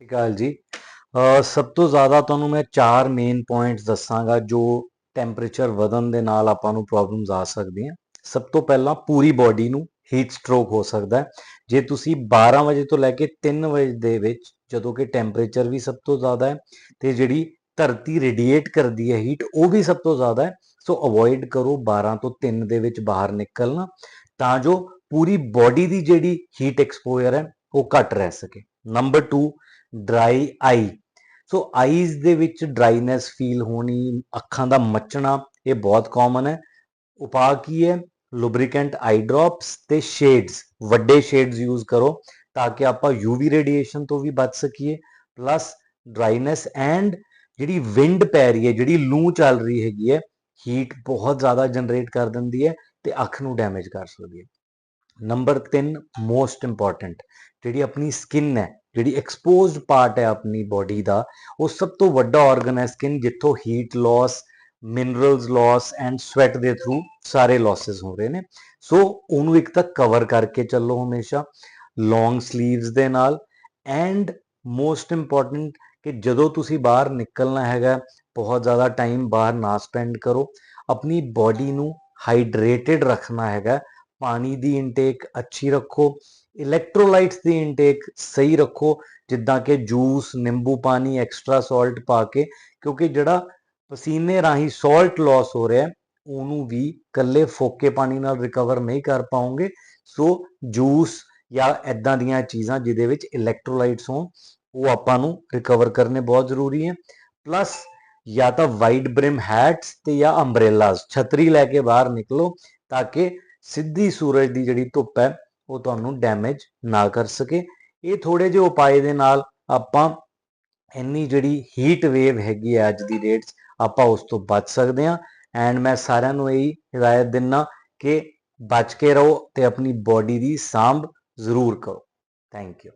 ਸਤਿ ਸ਼੍ਰੀ ਅਕਾਲ ਜੀ। ਅ, ਸਭ ਤੋਂ ਜ਼ਿਆਦਾ ਤੁਹਾਨੂੰ ਮੈਂ ਚਾਰ ਮੇਨ ਪੁਆਇੰਟਸ ਦੱਸਾਂਗਾ ਜੋ ਟੈਂਪਰੇਚਰ ਵਧਣ ਦੇ ਨਾਲ ਆਪਾਂ ਨੂੰ ਪ੍ਰੋਬਲਮਸ ਆ ਸਕਦੀਆਂ। ਸਭ ਤੋਂ ਪਹਿਲਾਂ ਪੂਰੀ ਬਾਡੀ ਨੂੰ ਹੀਟ ਸਟ੍ਰੋਕ ਹੋ ਸਕਦਾ ਹੈ। ਜੇ ਤੁਸੀਂ 12 ਵਜੇ ਤੋਂ ਲੈ ਕੇ 3 ਵਜੇ ਦੇ ਵਿੱਚ ਜਦੋਂ ਕਿ ਟੈਂਪਰੇਚਰ ਵੀ ਸਭ ਤੋਂ ਜ਼ਿਆਦਾ ਹੈ ਤੇ ਜਿਹੜੀ ਧਰਤੀ ਰੇਡੀਏਟ ਕਰਦੀ ਹੈ ਹੀਟ ਉਹ ਵੀ ਸਭ ਤੋਂ ਜ਼ਿਆਦਾ ਹੈ ਸੋ ਅਵੋਇਡ ਕਰੋ 12 ਤੋਂ 3 ਦੇ ਵਿੱਚ ਬਾਹਰ ਨਿਕਲਣਾ ਤਾਂ ਜੋ ਪੂਰੀ ਬਾਡੀ ਦੀ ਜਿਹੜੀ ਹੀਟ ਐਕਸਪੋਜ਼ਰ ਹੈ ਉਹ ਘੱਟ ਰਹਿ ਸਕੇ। Number 2 dry eye. So eyes ਦੇ ਵਿੱਚ ਡਰਾਈਨੈਸ ਫੀਲ ਹੋਣੀ, ਅੱਖਾਂ ਦਾ ਮੱਚਣਾ, ਇਹ ਬਹੁਤ ਕਾਮਨ ਹੈ। ਉਪਾਅ ਕੀ ਹੈ? ਲੁਬਰੀਕੈਂਟ ਆਈ ਡ੍ਰੌਪਸ ਤੇ ਸ਼ੇਡਸ ਵੱਡੇ ਸ਼ੇਡਸ ਯੂਜ਼ ਕਰੋ ਤਾਂ ਕਿ ਆਪਾਂ ਯੂਵੀ ਰੇਡੀਏਸ਼ਨ ਤੋਂ ਵੀ ਬਚ ਸਕੀਏ। ਪਲੱਸ ਡਰਾਈਨੈਸ ਐਂਡ ਜਿਹੜੀ ਵਿੰਡ ਪੈ ਰਹੀ ਹੈ, ਜਿਹੜੀ ਲੂ ਚੱਲ ਰਹੀ ਹੈਗੀ ਹੈ ਹੀਟ ਬਹੁਤ ਜ਼ਿਆਦਾ ਜਨਰੇਟ ਕਰ ਦਿੰਦੀ ਹੈ ਤੇ ਅੱਖ ਨੂੰ ਡੈਮੇਜ ਕਰ ਸਕਦੀ ਹੈ। ਨੰਬਰ 3 ਮੋਸਟ ਇੰਪੋਰਟੈਂਟ ਜਿਹੜੀ ਆਪਣੀ ਸਕਿਨ ਹੈ, ਜਿਹੜੀ ਐਕਸਪੋਜ਼ਡ ਪਾਰਟ ਹੈ ਆਪਣੀ ਬਾਡੀ ਦਾ, ਉਹ ਸਭ ਤੋਂ ਵੱਡਾ ਆਰਗਨ ਹੈ ਸਕਿਨ ਜਿੱਥੋਂ heat loss minerals loss and sweat ਦੇ ਥਰੂ ਸਾਰੇ ਲਾਸਸ ਹੋ ਰਹੇ ਨੇ। ਸੋ ਉਹਨੂੰ ਇੱਕ ਤਾਂ ਕਵਰ ਕਰਕੇ ਚੱਲੋ ਹਮੇਸ਼ਾ ਲੌਂਗ ਸਲੀਵਸ ਦੇ ਨਾਲ ਐਂਡ ਮੋਸਟ ਇੰਪੋਰਟੈਂਟ ਕਿ ਜਦੋਂ ਤੁਸੀਂ ਬਾਹਰ ਨਿਕਲਣਾ ਹੈਗਾ, ਬਹੁਤ ਜ਼ਿਆਦਾ ਟਾਈਮ ਬਾਹਰ ਨਾ ਸਪੈਂਡ ਕਰੋ, ਆਪਣੀ ਬਾਡੀ ਨੂੰ ਹਾਈਡਰੇਟਿਡ ਰੱਖਣਾ ਹੈਗਾ ਪਾਣੀ ਦੀ ਇਨਟੇਕ ਅੱਛੀ ਰੱਖੋ ਇਲੈਕਟ੍ਰੋਲਾਈਟਸ ਦੀ ਇਨਟੇਕ ਸਹੀ ਰੱਖੋ, ਜਿੱਦਾਂ ਕਿ ਜੂਸ ਨਿੰਬੂ ਪਾਣੀ ਐਕਸਟਰਾ ਸਾਲਟ ਪਾ ਕੇ, ਕਿਉਂਕਿ ਜਿਹੜਾ ਪਸੀਨੇ ਰਾਹੀਂ ਸਾਲਟ ਲਾਸ ਹੋ ਰਿਹਾ, ਉਹਨੂੰ ਵੀ ਕੱਲੇ ਫੋਕੇ ਪਾਣੀ ਨਾਲ ਰਿਕਵਰ ਨਹੀਂ ਕਰ ਪਾਉਂਗੇ ਸੋ ਜੂਸ ਜਾਂ ਐਦਾਂ ਦੀਆਂ ਚੀਜ਼ਾਂ ਜਿਹਦੇ ਵਿੱਚ ਇਲੈਕਟ੍ਰੋਲਾਈਟਸ ਹੋਣ, ਉਹ ਆਪਾਂ ਨੂੰ ਰਿਕਵਰ ਕਰਨੇ ਬਹੁਤ ਜ਼ਰੂਰੀ ਹੈ। ਪਲੱਸ ਜਾਂ ਤਾਂ ਵਾਈਡ ਬ੍ਰਿਮ ਹੈਟਸ ਤੇ ਜਾਂ ਅੰਬ੍ਰੇਲਾਸ ਛਤਰੀ ਲੈ ਕੇ ਬਾਹਰ ਨਿਕਲੋ, ਤਾਂ ਕਿ ਸਿੱਧੀ ਸੂਰਜ ਦੀ ਜਿਹੜੀ ਧੁੱਪ ਹੈ, ਉਹ ਤੁਹਾਨੂੰ ਡੈਮੇਜ ਨਾ ਕਰ ਸਕੇ। ਇਹ ਥੋੜੇ ਜਿਹੇ ਉਪਾਏ ਦੇ ਨਾਲ ਆਪਾਂ ਇੰਨੀ ਜਿਹੜੀ ਹੀਟ ਵੇਵ ਹੈਗੀ ਹੈ ਅੱਜ ਦੀ ਡੇਟ 'ਚ, ਆਪਾਂ ਉਸ ਤੋਂ ਬਚ ਸਕਦੇ ਹਾਂ। ਐਂਡ ਮੈਂ ਸਾਰਿਆਂ ਨੂੰ ਇਹੀ ਹਿਦਾਇਤ ਦਿੰਨਾ ਕਿ ਬਚ ਕੇ ਰਹੋ ਤੇ ਆਪਣੀ ਬਾਡੀ ਦੀ ਸਾਂਭ ਜ਼ਰੂਰ ਕਰੋ। Thank you